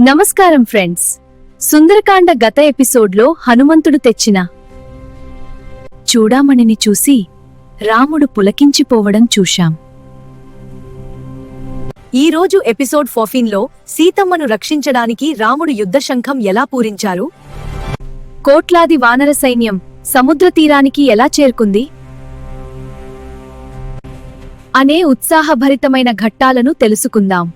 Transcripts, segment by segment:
నమస్కారం ఫ్రెండ్స్. సుందరకాండ గత ఎపిసోడ్లో హనుమంతుడు తెచ్చిన చూడామణిని చూసి రాముడు పులకించిపోవడం చూశాం. ఈరోజు ఎపిసోడ్ ఫోర్టీన్లో సీతమ్మను రక్షించడానికి రాముడు యుద్ధశంఖం ఎలా పూరించారు? కోట్లాది వానర సైన్యం సముద్ర తీరానికి ఎలా చేరుకుంది? అనే ఉత్సాహభరితమైన ఘట్టాలను తెలుసుకుందాం.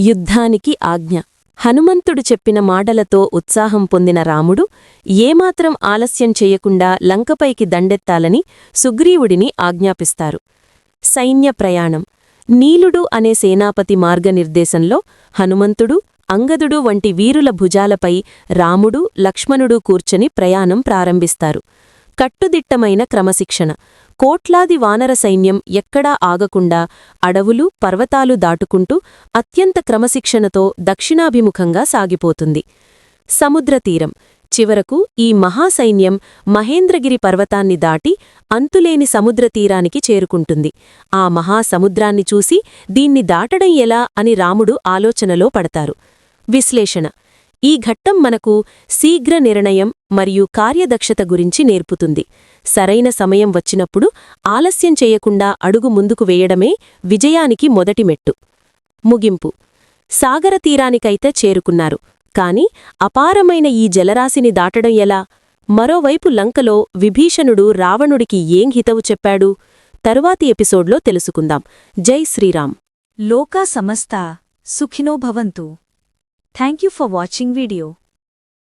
యుద్ధానికి ఆజ్ఞ. హనుమంతుడు చెప్పిన మాటలతో ఉత్సాహం పొందిన రాముడు ఏమాత్రం ఆలస్యం చెయ్యకుండా లంకపైకి దండెత్తాలని సుగ్రీవుడిని ఆజ్ఞాపిస్తారు. సైన్య ప్రయాణం. నీలుడు అనే సేనాపతి మార్గనిర్దేశంలో హనుమంతుడు అంగదుడు వంటి వీరుల భుజాలపై రాముడు లక్ష్మణుడు కూర్చొని ప్రయాణం ప్రారంభిస్తారు. కట్టుదిట్టమైన క్రమశిక్షణ. కోట్లాది వానర సైన్యం ఎక్కడా ఆగకుండా అడవులు పర్వతాలు దాటుకుంటూ అత్యంత క్రమశిక్షణతో దక్షిణాభిముఖంగా సాగిపోతుంది. సముద్రతీరం చివరకు ఈ మహాసైన్యం మహేంద్రగిరి పర్వతాన్ని దాటి అంతులేని సముద్రతీరానికి చేరుకుంటుంది. ఆ మహాసముద్రాన్ని చూసి దీన్ని దాటడం ఎలా అని రాముడు ఆలోచనలో పడతారు. విశ్లేషణ. ఈ ఘట్టం మనకు శీఘ్ర నిర్ణయం మరియు కార్యదక్షత గురించి నేర్పుతుంది. సరైన సమయం వచ్చినప్పుడు ఆలస్యం చేయకుండా అడుగు ముందుకు వేయడమే విజయానికి మొదటి మెట్టు. ముగింపు. సాగర తీరానికైతే చేరుకున్నారు. కాని అపారమైన ఈ జలరాశిని దాటడం ఎలా? మరోవైపు లంకలో విభీషణుడు రావణుడికి ఏం హితవు చెప్పాడు? తరువాతి ఎపిసోడ్లో తెలుసుకుందాం. జై శ్రీరామ్. లోకా సమస్త సుఖినో భవంతు. Thank you for watching video.